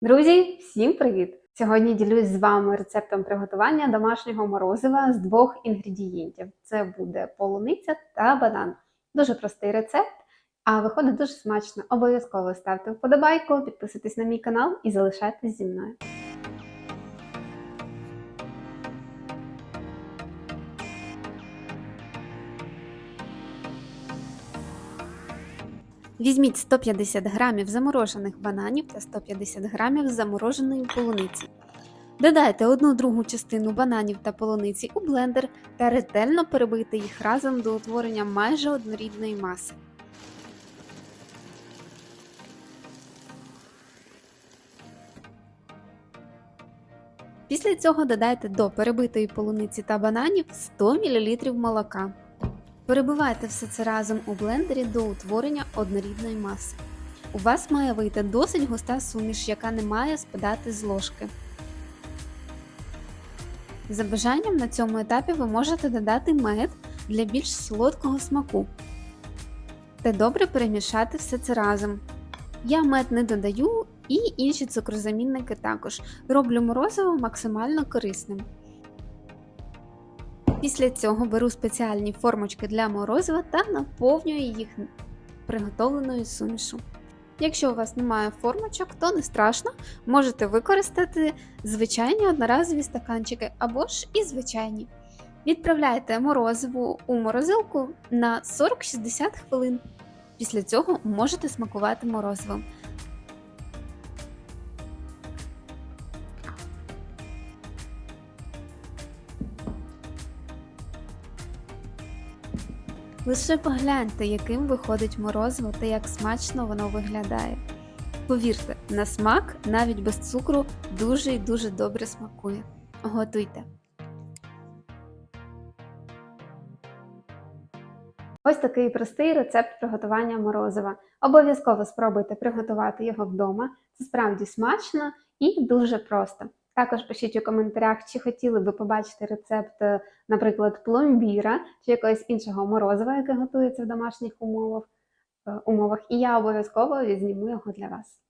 Друзі, всім привіт! Сьогодні ділюсь з вами рецептом приготування домашнього морозива з двох інгредієнтів: це буде полуниця та банан. Дуже простий рецепт, а виходить дуже смачно. Обов'язково ставте вподобайку, підписуйтесь на мій канал і залишайтесь зі мною. Візьміть 150 грамів заморожених бананів та 150 грамів замороженої полуниці. Додайте одну другу частину бананів та полуниці у блендер та ретельно перебийте їх разом до утворення майже однорідної маси. Після цього додайте до перебитої полуниці та бананів 100 мл молока. Перебивайте все це разом у блендері до утворення однорідної маси. У вас має вийти досить густа суміш, яка не має спадати з ложки. За бажанням на цьому етапі ви можете додати мед для більш солодкого смаку та добре перемішати все це разом. Я мед не додаю і інші цукрозамінники також. Роблю морозиво максимально корисним. Після цього беру спеціальні формочки для морозива та наповнюю їх приготовленою сумішу. Якщо у вас немає формочок, то не страшно, можете використати звичайні одноразові стаканчики або ж і звичайні. Відправляйте морозиву у морозилку на 40-60 хвилин. Після цього можете смакувати морозивом. Лише погляньте, яким виходить морозиво та як смачно воно виглядає. Повірте, на смак навіть без цукру дуже і дуже добре смакує. Готуйте! Ось такий простий рецепт приготування морозива. Обов'язково спробуйте приготувати його вдома. Це справді смачно і дуже просто. Також пишіть у коментарях, чи хотіли би побачити рецепт, е, наприклад, пломбіра чи якогось іншого морозива, яке готується в домашніх умовах, е, умовах. І я обов'язково зніму його для вас.